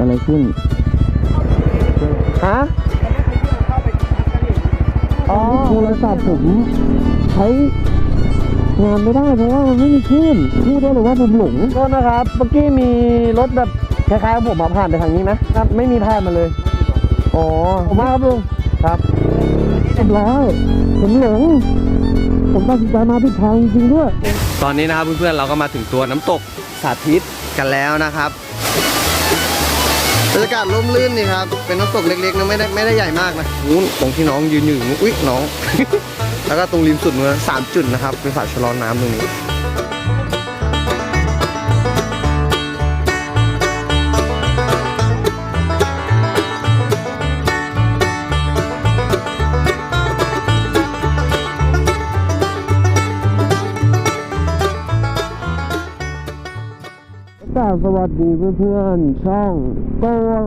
อะไรขึ้น ฮะอ๋อโทรศัพท์ผมใช้งานไม่ได้เพราะว่ามันไม่มีคลื่นพูดได้เลยว่าผมหลงก็นะครับ เมื่อกี้มีรถแบบคล้ายๆกับผมมาผ่านไปทางนี้ไหมครับไม่มีผ่านมาเลย อ๋อผมมาครับลุงครับเรียบร้อยผมหลงผมตัดสินใจมาผิดทางจริงๆด้วย ตอนนี้นะครับเพื่อนๆเราก็มาถึงตัวน้ำตกสาธิตกันแล้วนะครับ บรรยากาศร่มรื่นนี่ครับ เป็นน้ำตกเล็กๆนะไม่ได้ไม่ได้ใหญ่มากนะนู้นตรงที่น้องยืนอยู่นู้นอุ๊ยน้อง แล้วก็ตรงริมสุดนู้นสามจุดนะครับ เป็นฝาชะลอน้ำตรงนี้ สวัสดีเพื่อนๆช่องโต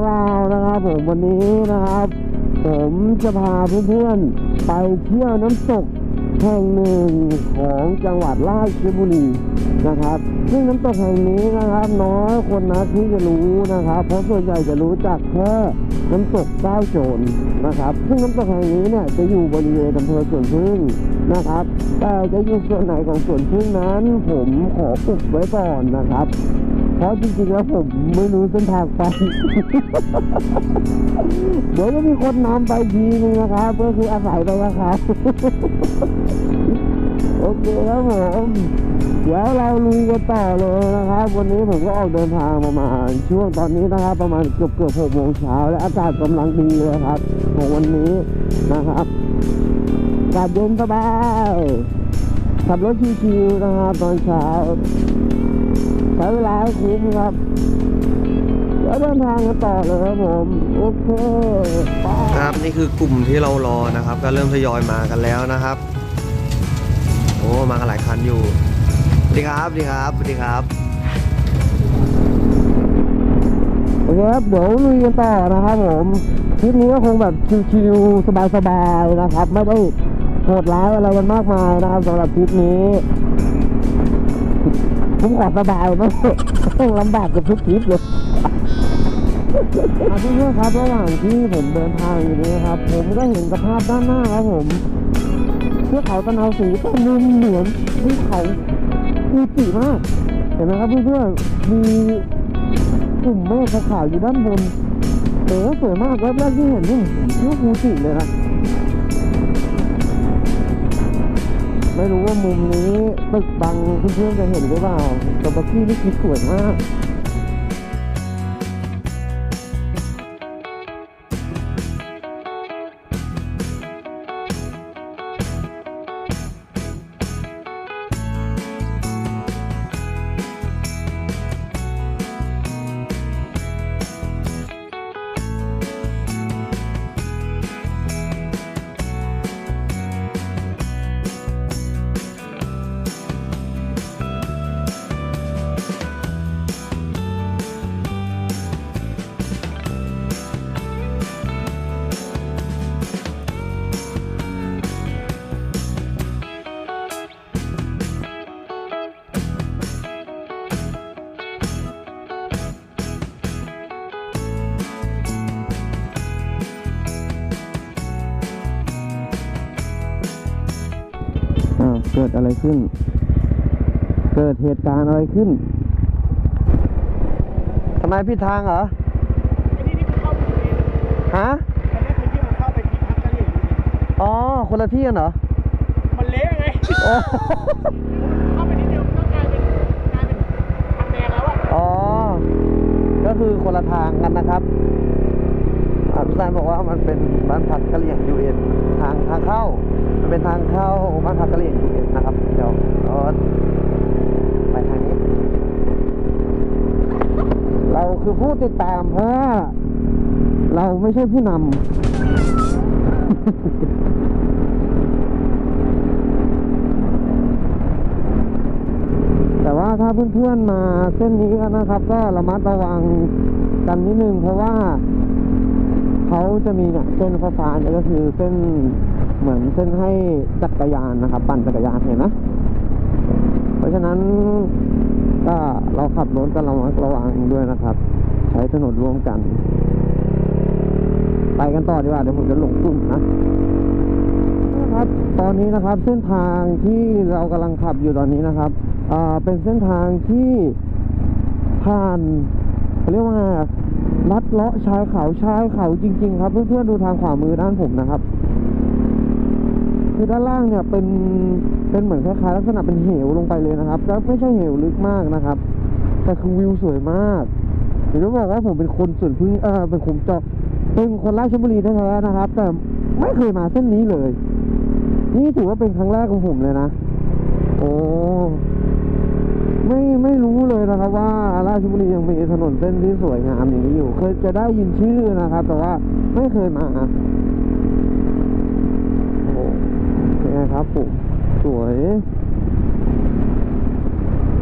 ราวนะครับผมวันนี้นะครับ ผมจะพาเพื่อนๆไปเที่ยวน้ำตกแห่งหนึ่งของจังหวัดราชบุรีนะครับ ซึ่งน้ำตกแห่งนี้นะครับ น้อยคนนะที่จะรู้นะครับ เพราะส่วนใหญ่จะรู้จักแค่ น้ำตกเก้าโจรนะครับ ซึ่งน้ำตกแห่งนี้เนี่ยจะอยู่บริเวณอำเภอสวนพึ่งนะครับ แต่จะอยู่ส่วนไหนของสวนพึ่งนั้น ผมขออุบไว้ก่อนนะครับ เพราะจริงๆแล้วผมไม่รู้เส้นทางไป เดี๋ยวจะมีคนนำไปทีนึงนะครับ ก็คืออาศัยไปนะครับ โอเคครับผมเดี๋ยวเราลุยกันต่อเลยนะครับ วันนี้ผมก็ออกเดินทางประมาณช่วงตอนนี้นะครับ ประมาณเกือบเกือบหกโมงเช้าและอากาศกำลังดีเลยครับของวันนี้นะครับอากาศเย็นสบายขับรถชิวๆนะครับตอนเช้าใช้เวลาคุ้มครับเดี๋ยวเดินทางกันต่อเลยครับผมโอเคครับนี่คือกลุ่มที่เรารอนะครับ ก็เริ่มทยอยมากันแล้วนะครับ โอ้มากันหลายคันอยู่สวัสดีครับสวัสดีครับสวัสดีครับโอเคครับเดี๋ยวลุยกันต่อนะครับผมทริปนี้ก็คงแบบชิวๆสบายๆนะครับ ไม่ได้โหดร้ายอะไรกันมากมายนะครับสำหรับทริปนี้ผมขอสบายมากต้องลำบากกับทุกทริปเลยอาเพื่อนๆครับระหว่างที่ผมเดินทางอยู่นี้ครับ ผมก็เห็นสภาพด้านหน้าครับผม เทือกเขาตะนาวสีแต่มุมเหมือนภูเขาฟูจิมาก เห็นไหมครับเพื่อนๆมีกลุ่มเมฆขาวอยู่ด้านบนโอ้โหสวยมากแวบแรกที่เห็นนี่เทือกฟูจิเลยนะไม่รู้ว่ามุมนี้ตึกบังเพื่อนๆจะเห็นหรือเปล่าแต่บักกี้นี่คือสวยมาก กิดอะไรขึ้น เกิดเหตุการณ์อะไรขึ้นทำไมผิดทางเหรอฮะอ๋อ คนละที่กันเหรอ มันเละไงโอ้เข้าไปนิดเดียวมันก็กลายเป็นกลายเป็นทางแดงแล้วอะอ๋อ ก็คือคนละทางกันนะครับ อาพี่ซานบอกว่ามันเป็นบ้านพักกะเหรี่ยงยูเอ็นทางทางเข้า มันเป็นทางเข้าบ้านพักกะเหรี่ยงยูเอ็นนะครับ เดี๋ยวเราไปทางนี้ เราคือผู้ติดตามเพราะว่าเราไม่ใช่ผู้นำแต่ว่าถ้าเพื่อนๆมาเส้นนี้นะครับ ก็ระมัดระวังกันนิดนึงเพราะว่า เขาจะมีเนี่ยเส้นฟ้าๆเนี่ยก็คือเส้นเหมือนเส้นให้จักรยานนะครับ ปั่นจักรยานเห็นไหมเพราะฉะนั้นก็เราขับรถกันระมัดระวังด้วยนะครับ ใช้ถนนร่วมกัน ไปกันต่อดีกว่าเดี๋ยวผมจะหลงกลุ่มนะนะครับ ตอนนี้นะครับเส้นทางที่เรากำลังขับอยู่ตอนนี้นะครับเป็นเส้นทางที่ผ่านเรียกว่า ลัดเลาะชายเขาชายเขาจริง ๆ ครับ เพื่อนๆดูทางขวามือด้านผมนะครับ คือด้านล่างเนี่ยเป็นเป็นเหมือนคล้ายๆลักษณะเป็นเหวลงไปเลยนะครับแล้วไม่ใช่เหวลึกมากนะครับ แต่คือวิวสวยมากเดี๋ยวจะบอกว่าผมเป็นคนส่วนพึ่งเออเป็นคนจอเป็นคนราชบุรีแท้ๆนะครับ แต่ไม่เคยมาเส้นนี้เลย นี่ถือว่าเป็นครั้งแรกของผมเลยนะ โอ้ไม่ไม่รู้เลยนะครับว่า ชบุรียังมีถนนเส้นที่สวยงามอย่างนี้อยู่ เคยจะได้ยินชื่อนะครับ แต่ว่าไม่เคยมาโอ้โหเป็นไงครับผมสวย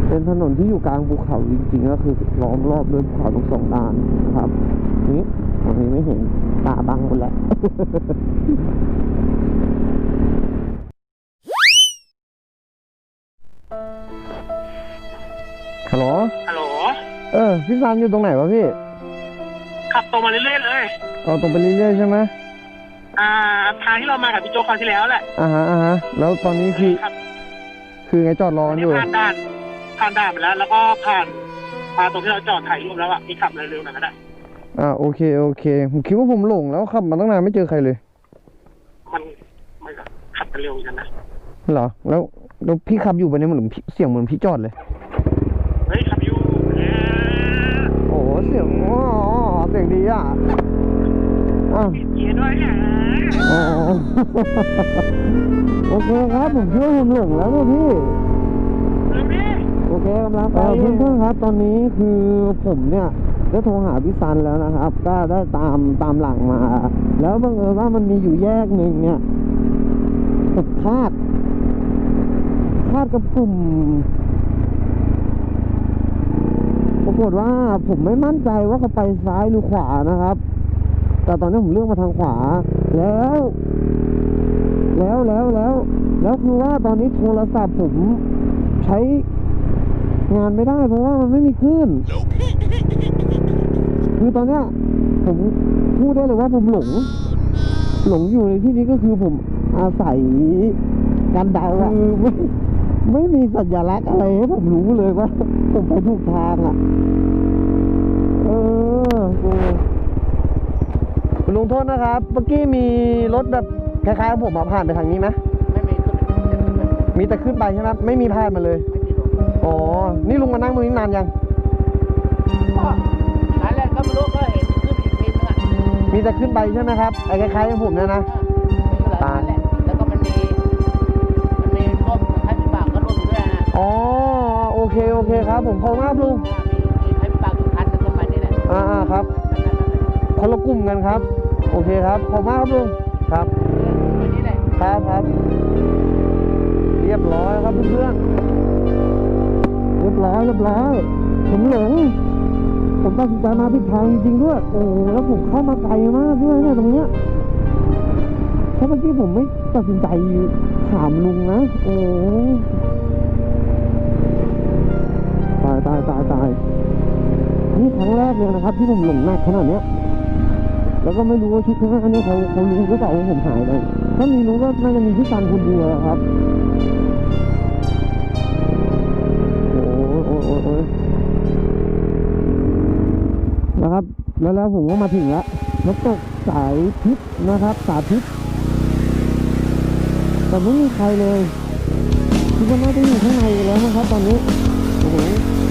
เป็นถนนที่อยู่กลางภูเขาจริงๆ ก็คือล้อมรอบด้วยภูเขาทั้งสองด้านนะครับ นี่ตรงนี้ไม่เห็นตาบังหมดแล้ว พี่ซันอยู่ตรงไหนวะพี่ขับตรงมาเรื่อยๆเลยเอาตรงไปเรื่อยๆใช่ไหมอ่าทางที่เรามากับพี่โจคราวที่แล้วแหละอ่าฮะอ่าฮะแล้วตอนนี้คือ ครับคือไงจอดรอกันอยู่ ผ่านด่านผ่านด่านไปแล้ว แล้วก็ผ่านมาตรงที่เราจอดถ่ายรูปแล้วอะมีขับเร็วๆหน่อยก็ได้ อ่าโอเคโอเค ผมคิดว่าผมหลงแล้วขับมาตั้งนานไม่เจอใครเลยมันมันก็ขับกันเร็วเหมือนกันนะเหรอแล้วแล้วพี่ขับอยู่ไปเนี่ยเหมือนพี่เสียงเหมือนพี่จอดเลย เฮ้ยขับอยู่เอ๊ะ โอ้ เสียงอ๋อเสียงดีอะอะปิดเกียด้วยอะอ๋อโอเคครับผมคิดว่าผมหลงแล้วพี่โอเคกำลังไปเพื่อนๆครับ ตอนนี้คือผมเนี่ยได้โทรหาพี่ซันแล้วนะครับ ก็ได้ตามตามหลังมา แล้วบังเอิญว่ามันมีอยู่แยกหนึ่งเนี่ยผมคาด คาดกับกลุ่มากฏว่าผมไม่มั่นใจว่าเขาไปซ้ายหรือขวานะครับ แต่ตอนนี้ผมเลือกมาทางขวา แล้ว แล้วแล้วแล้วแล้วคือว่าตอนนี้โทรศัพท์ผมใช้งานไม่ได้ เพราะว่ามันไม่มีคลื่นคือตอนเนี้ยผมพูดได้เลยว่าผมหลง หลงอยู่ในที่นี้ก็คือผมอาศัยการเดาอะคือ ไม่ไม่มีสัญลักษณ์อะไรให้ผมรู้เลยว่าผมไปถูกทางอะเออกูลงโทษนะครับ เมื่อกี้มีรถแบบคล้ายๆกับผมมาผ่านไปทางนี้ไหมไม่มีขึ้นไม่มีแต่ขึ้นไปใช่ไหมไม่มีผ่านมาเลยมีลงอ๋อ นี่ลุงมานั่งตรงนี้นานยังก็นั่นแหละก็ไม่รู้ก็เห็นขึ้นอีกทีนึงอะ มีแต่ขึ้นไปใช่ไหมครับไอ้คล้ายๆกับผมเนี่ยนะ อยู่ด้วยนะอ๋อโอเคโอเคครับ ผมขอบคุณมากครับลุงมีมีไทยพิบากอยู่คันนึงก็มานี่แหละอ่าอ่าครับ คนละกลุ่มกันครับ โอเคครับขอบคุณมากครับลุงครับวันนี้แหละครับครับ เรียบร้อยครับเพื่อนๆเรียบร้อยเรียบร้อยผมหลงผมตัดสินใจมาผิดทางจริงๆด้วยโอ้โหแล้วผมเข้ามาไกลมากด้วยเนี่ยตรงเนี้ยถ้าเมื่อกี้ผมไม่ตัดสินใจถามลุงนะโอ้ ตาย นี่ครั้งแรกเลยนะครับ ที่ผมหลงหนักขนาดเนี้ย แล้วก็ไม่รู้ว่าชุดข้างหน้าเนี่ยเขาเขารู้หรือเปล่าว่าผมหายไป ถ้ามีรู้ก็น่าจะมีพี่ซันคนเดียวอะครับโอ้ยโอ้ยโอ้ยนะครับ แล้วแล้วผมก็มาถึงแล้วน้ำตกสายทิพนะครับ สาธิตแต่ไม่มีใครเลยคิดว่าน่าจะอยู่ข้างในแล้วนะครับตอนนี้ โอ้โห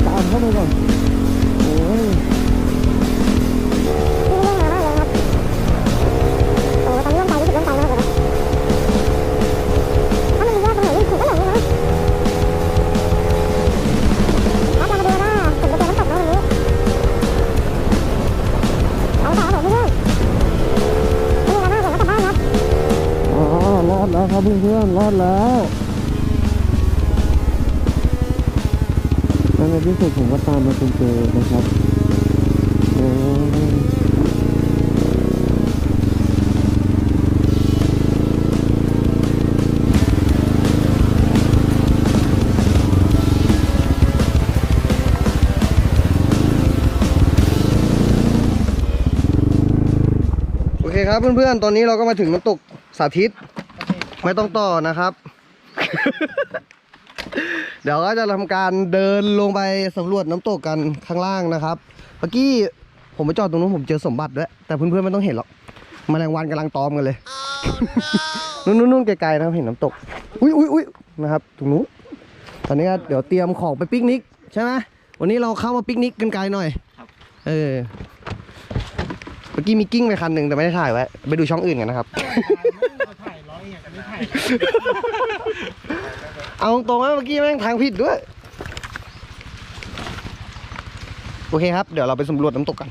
ตามเข้าไปก่อนโอ้ยโอ้ตอนนี้ร่มใจรู้สึกร่มใจมากเลยนะถ้ามันมีแยกตรงไหนนี่ผมก็หลงเลยนะแล้วจะมาดูว่าผมจะเจอน้ำตกไหมวันนี้เอาต่อผมเพื่อนๆนี่นะผมก็กลับบ้านครับอ๋อรอดแล้วครับเพื่อนๆรอดแล้ว ที่สุดผมก็ตามมาจนเจอนะครับโอโอเคครับเพื่อนๆ ตอนนี้เราก็มาถึงน้ำตกสาธิต ไม่ต้องต่อนะครับ เดี๋ยวก็จะทำการเดินลงไปสำรวจน้ำตกกันข้างล่างนะครับเมื่อกี้ผมไปจอดตรงนู้นผมเจอสมบัติด้วยแต่เพื่อนๆไม่ต้องเห็นหรอกแมลงวันกำลังตอมกันเลยนู่นนู่นนู่นไกลๆนะครับเห็นน้ำตก อุ้ยอุ้ยอุ้ยนะครับตรงนู้นตอนนี้ก็เดี๋ยวเตรียมของไปปิกนิกใช่ไหมวันนี้เราเข้ามาปิกนิกกันไกลหน่อยเออเมื่อกี้มีกิ้งไปคันหนึ่งแต่ไม่ได้ถ่ายไว้ไปดูช่องอื่นกันนะครับ เอาตรงๆนะเมื่อกี้แม่งทางผิดด้วย โอเคครับ เดี๋ยวเราไปสำรวจน้ำตกกัน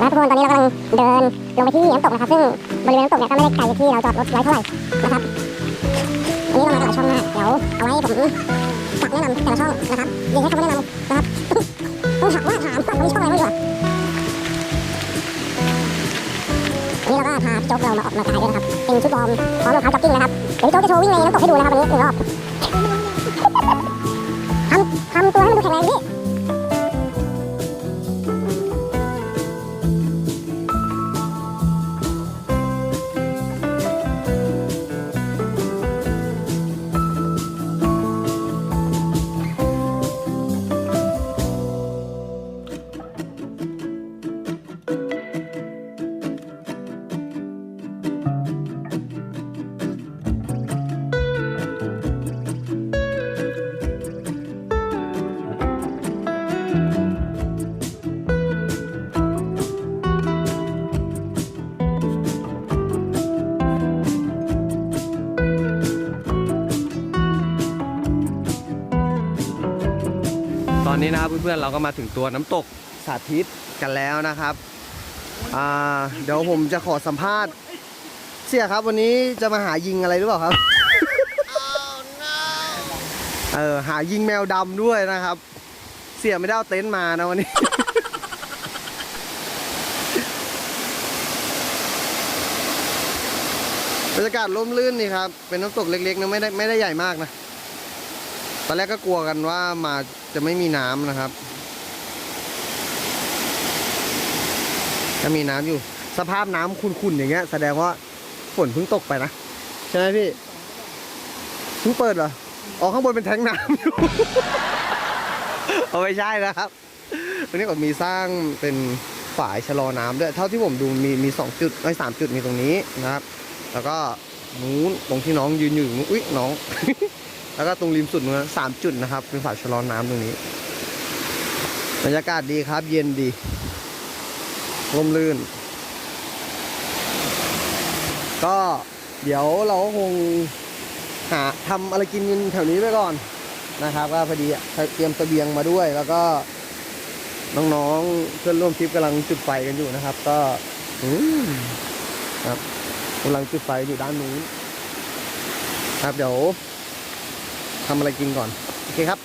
นะครับทุกคนตอนนี้เรากำลังเดินลงไปที่น้ำตกนะครับซึ่งบริเวณน้ำตกเนี่ยก็ไม่ได้ไกลจากที่เราจอดรถไว้เท่าไหร่นะครับอันนี้เรามาหลายช่องมากเดี๋ยวเอาไว้ผมฝากแนะนำแต่ละช่องนะครับยังให้คำแนะนำนะครับ ต้องถามว่าถามว่าวันนี้ช่องอะไรบ้างดีกว่าอันนี้เราก็พาโจ๊กเรามาออกกำลังกายด้วยนะครับ เป็นชุดวอร์มพร้อมรองเท้าจ็อกกิ้งนะครับ เดี๋ยวโจ๊กจะโชว์วิ่งในน้ำตกให้ดูนะครับวันนี้หนึ่งรอบ นนี้นะครับเพื่อนๆเราก็มาถึงตัวน้ำตกสาธิตกันแล้วนะครับอ่าเดี๋ยวผมจะขอสัมภาษณ์ เสียครับวันนี้จะมาหายิงอะไรหรือเปล่าครับเออหายิงแมวดำด้วยนะครับ เสียไม่ได้เอาเต็นท์มานะวันนี้บรรยากาศร่มรื่นนี่ครับ เป็นน้ำตกเล็กๆนะไม่ได้ไม่ได้ใหญ่มากนะ ตอนแรกก็กลัวกันว่ามาจะไม่มีน้ำนะครับก็มีน้ำอยู่ สภาพน้ำขุ่นๆอย่างเงี้ย แสดงว่าฝนเพิ่งตกไปนะใช่ไหมพี่เพิ่งเปิดเหรออ๋อข้างบนเป็นแทงน้ำอยู่เอาไม่ใช่นะครับวันนี้ก็มีสร้างเป็นฝายชะลอน้ำด้วย เท่าที่ผมดูมีมีสองจุดไอ้สามจุดมีตรงนี้นะครับ แล้วก็นู้นตรงที่น้องยืนอยู่อุ้ยน้อง แล้วก็ตรงริมสุดนู้นะสามจุดนะครับ เป็นฝาชะลอน้ำตรงนี้บรรยากาศดีครับ เย็นดีร่มรื่น ก็เดี๋ยวเราก็คงหาทำอะไรกินแถวนี้ไปก่อนนะครับ ก็พอดีเตรียมตะเบียงมาด้วย แล้วก็น้องๆเพื่อนร่วมทริปกำลังจุดไฟกันอยู่นะครับ ก็อืมครับกำลังจุดไฟอยู่ด้านนู้นครับเดี๋ยว ทำอะไรกินก่อน โอเคครับ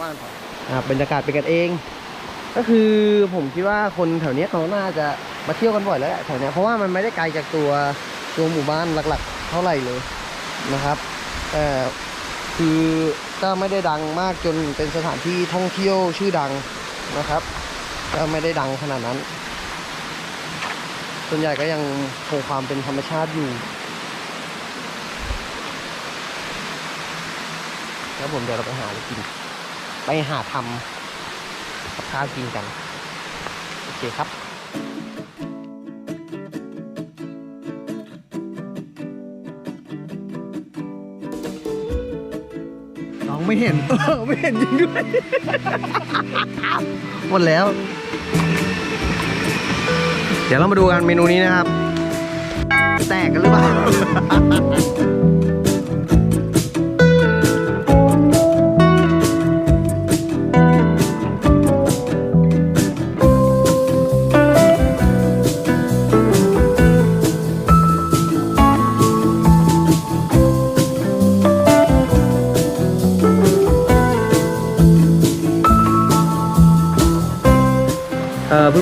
ว่างก่อนครับบรรยากาศเป็นกันเอง ก็คือผมคิดว่าคนแถวเนี้ยเขาน่าจะมาเที่ยวกันบ่อยแล้วแหละแถวเนี้ยเพราะว่ามันไม่ได้ไกลจากตัวตัวหมู่บ้านหลักๆ เท่าไหร่เลยนะครับแต่คือก็ไม่ได้ดังมากจนเป็นสถานที่ท่องเที่ยวชื่อดังนะครับก็ไม่ได้ดังขนาดนั้น ส่วนใหญ่ก็ยังคงความเป็นธรรมชาติอยู่ แล้วผมเดี๋ยวเราไปหาอะไรกิน ไปหาทำกับข้าวกินกัน โอเคครับน้องไม่เห็นเออไม่เห็นจริงด้วย หมดแล้ว เดี๋ยวเรามาดูกันเมนูนี้นะครับ แตกกันหรือเปล่า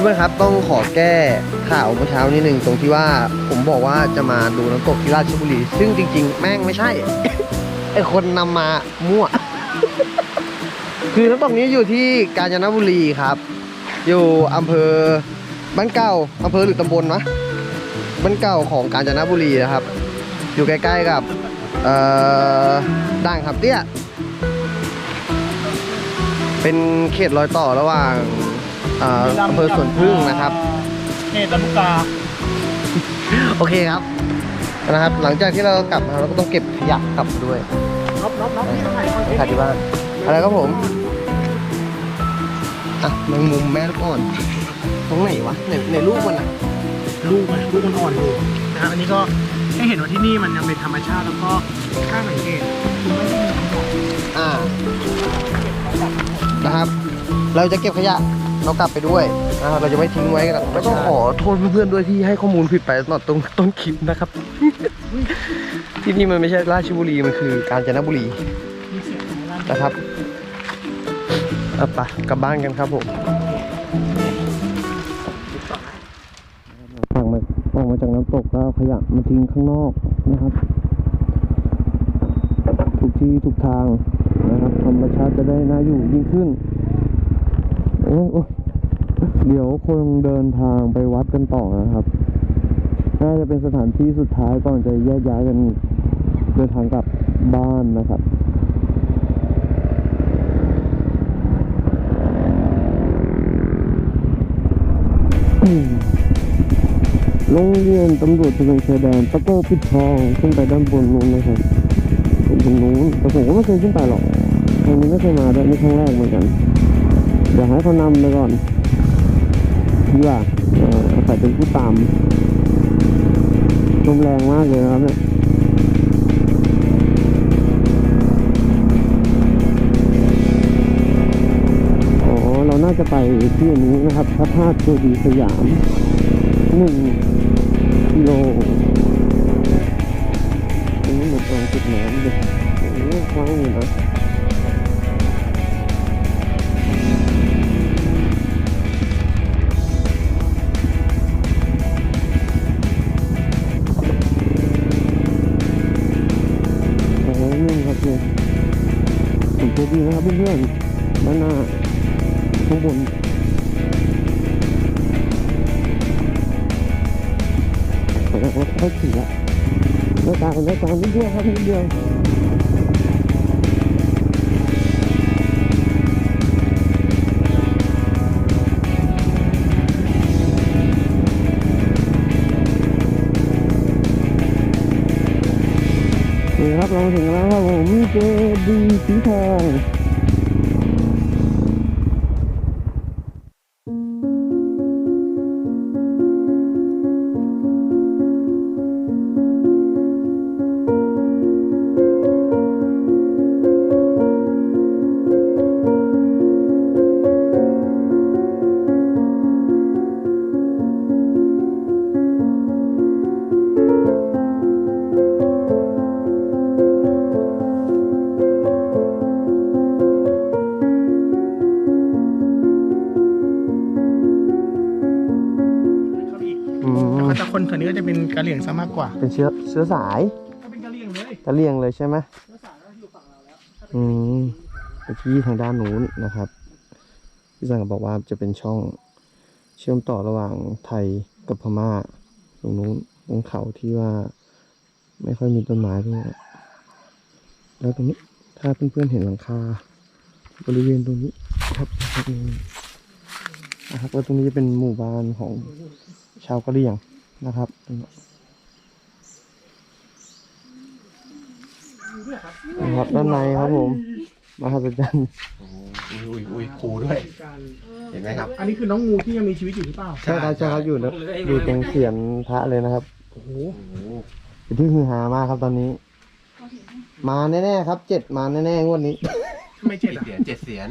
พื่อนๆครับต้องขอแก้ข่าวเมื่อเช้านิดนึงตรงที่ว่าผมบอกว่าจะมาดูน้ำตกที่ราชบุรี ซึ่งจริง ๆ แม่งไม่ใช่ ไอคนนำมามั่ว คือน้ำตกนี้อยู่ที่กาญจนบุรีครับ อยู่อำเภอบ้านเก่าอำเภอหรือตำบลวะบ้านเก่าของกาญจนบุรีนะครับ อยู่ใกล้ๆกับเอ่อด่างครับเตี้ยเป็นเขตรอยต่อระหว่าง อ่ออำเภอสวนพึ่งนะครับเขตลำลูกกาโอเคครับนะครับ หลังจากที่เรากลับมาเราก็ต้องเก็บขยะกลับด้วยน็อปน็อปน็อปนี่ถ่ายคอนเทนขายต์ที่บ้านอะไรครับผมอะแมงมุมแม่ลูกอ่อนตรงไหนวะในในรูปมันอะลูกมันลูกมันอ่อนอยู่นะครับอันนี้ก็ให้เห็นว่าที่นี่มันยังเป็นธรรมชาติแล้วก็ข้างสังเกตคือไม่ได้มีขยะอ่านะครับ เราจะเก็บขยะ เรากลับไปด้วยนะครับเราจะไม่ทิ้งไว้กับแล้วก็ขอโทษเพื่อนๆด้วยที่ให้ข้อมูลผิดไปตอนตรงต้นคลิปนะครับ ที่นี่มันไม่ใช่ราชบุรีมันคือกาญจนบุรีมีเสียงอะไรบ้างนะครับเอาไปกลับบ้านกันครับผมฝั่งมาฝั่งมาจากน้ำตกก็เอาขยะมาทิ้งข้างนอกนะครับ ทุกที่ทุกทางนะครับธรรมชาติจะได้น่าอยู่ยิ่งขึ้นโอ้ยโอ้ยเดี๋ยวคงเดินทางไปวัดกันต่อนะครับน่าจะเป็นสถานที่สุดท้ายก่อนจะแยกย้ายกันเดินทางกลับบ้านนะครับโรงเรียนตำรวจตระเวนชายแดนตะโก้ปิดทองขึ้นไปด้านบนนู้นนะครับตรงนู้นแต่ผมก็ไม่เคยขึ้นไปหรอกทางนี้ไม่เคยมาด้วยนี่ครั้งแรกเหมือนกัน เดี๋ยวให้เขานำไปก่อนดีกว่าเอ่ออาศัยเป็นผู้ตามลมแรงมากเลยครับเนี่ยอ๋อเราน่าจะไปที่นี้นะครับพระธาตุเจดีย์สยามหนึ่งกิโลนนี้เหมือนตอนจุดน้ำเลยโอ้โหกว้างอยู่นะ เพื่อนๆด้านหน้าข้างบนผมว่าเขาขี่ละหน้าตาหน้าตานิดเดียวครับนิดเดียวนี่ครับเราถึงแล้วครับผมเจดีสีทอง อืมแต่เขาจะคนส่วนนี้ก็จะเป็นกะเหรี่ยงซะมากกว่าเป็นเชื้อเชื้อสายก็เป็นกะเหรี่ยงเลยกะเลียงเลยใช่ไหมเนื้อสารก็อยู่ฝั่งเราแล้วอืมไปที่ทางด้านนู้นนะครับพี่สังบอกว่าจะเป็นช่องเชื่อมต่อระหว่างไทยกับพม่าตรงนู้นตรงเขาที่ว่า ไม่ค่อยมีต้นไม้ด้วยแล้วตรงนี้ถ้าเพื่อนๆเห็นหลังคา บริเวณตรงนี้ครับอืมนะครับว่าตรงนี้จะเป็นหมู่บ้านของชาวกะเหรี่ยง นะครับตรงนี้นะครับด้านในครับผมมหัศจรรย์อุ้ยอุ้ยครูด้วยการเห็นไหมครับ อันนี้คือน้องงูที่ยังมีชีวิตอยู่หรือเปล่าใช่ครับใช่ครับอยู่นะอยู่ตรงเสียนพระเลยนะครับโอ้โหเป็นที่ฮือฮามากครับตอนนี้ มาแน่ๆครับเจ็ดมาแน่ๆงวดนี้ทำไมเจ็ดเจ็ดอะเสียนเจ็ดเสียน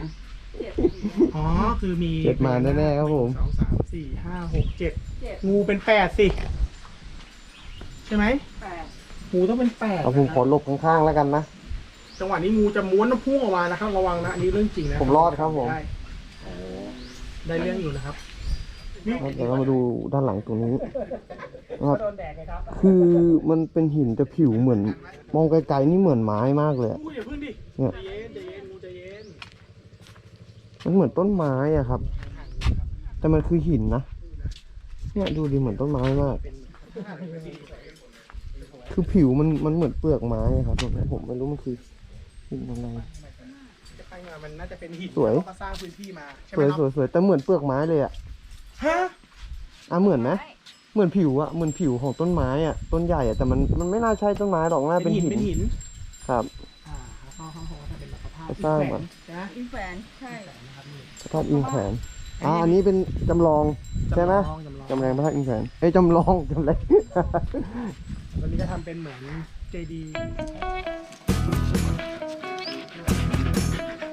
อ๋อคือมีเจ็ดมาแน่ๆครับผมสองสามสี่ห้าหกเจ็ด งูเป็นแปดสิ ใช่ไหมแปดงูต้องเป็นแปดเอาผมขอหลบข้างๆแล้วกันนะ จังหวะนี้งูจะม้วนน้ำพุ่งออกมานะครับ ระวังนะอันนี้เรื่องจริงนะผมรอดครับผม ได้ได้เรื่องอยู่นะครับครับเดี๋ยวเรามาดูด้านหลังตรงนี้นะครับ โดนแดดไงครับคือมันเป็นหินแต่ผิวเหมือน มองไกลๆนี่เหมือนไม้มากเลยอะ งูอย่าพึ่งดิเนี่ย ใจเย็นใจเย็นงูใจเย็นมันเหมือนต้นไม้อะครับ แต่มันคือหินนะ เนี่ยดูดิเหมือนต้นไม้มาก คือผิวมันมันเหมือนเปลือกไม้อะครับตรงนี้ผมไม่รู้มันคือหินอะไรจะไปมามันน่าจะเป็นหินสวยที่เขาสร้างพื้นที่มาใช่สไหมวยครับสวยสวยแต่เหมือนเปลือกไม้เลยอะฮะอะเหมือนไหมเหมือนผิวอะเหมือนผิวของต้นไม้อะต้นใหญ่อะแต่มันมันไม่น่าใช่ต้นไม้หรอกน่าเป็เป็นนหินหินเป็นหินครับอ่าแล้วก็ข้างบนก็จะเป็นแบบสภาพเขาสร้างมาใช่ไหมอินแฟนใช่พระธาตุอินแขวน อ่าอันนี้เป็นจำลองใช่ไหมจำลองจำลองจำแรงพระธาตุอินแขวนเอ้ยจำลองจำแรงวันนี้ก็ทำเป็นเหมือนเจดีย์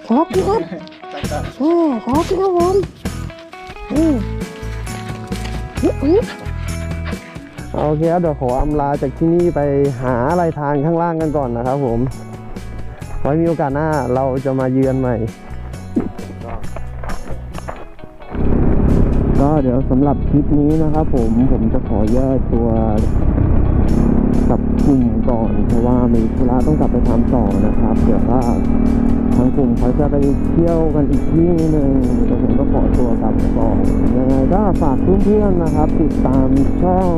ครับพี่ครับโอ้ครับพี่ครับผมอืมโอเคครับเดี๋ยวขออำลาจากที่นี่ไปหาอะไรทานข้างล่างกันก่อนนะครับผม ไว้มีโอกาสหน้าเราจะมาเยือนใหม่ ก็เดี๋ยวสำหรับคลิปนี้นะครับผมผมจะขอแยกตัวกับกลุ่มก่อนเพราะว่ามีธุระต้องกลับไปทำต่อนะครับเดี๋ยวว่าทางกลุ่มเขาจะไปเที่ยวกันอีกที่หนึ่งเดี๋ยวผมก็ขอตัวกลับก่อนยังไงก็ฝากเพื่อนๆนะครับ ติดตามช่อง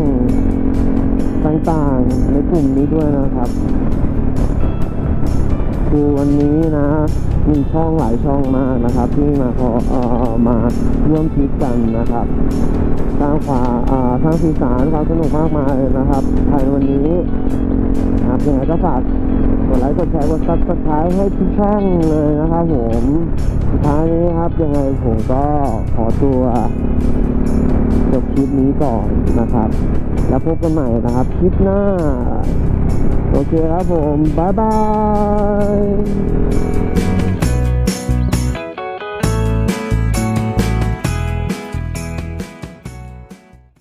ต่างๆในกลุ่มนี้ด้วยนะครับ คือวันนี้นะ มีช่องหลายช่องมากนะครับ ที่มาขอเอ่อมาร่วมทริปกันนะครับสร้างความอ่าสร้างสีสันความสนุกมากมายนะครับภายในวันนี้นะครับยังไงก็ฝากกดไลค์กดแชร์กดซับสไครต์ให้ทุกช่องเลยนะครับผมสุดท้ายนี้ครับยังไงผมก็ขอตัวจบคลิปนี้ก่อนนะครับ แล้วพบกันใหม่นะครับคลิปหน้า โอเคครับผม บ๊ายบาย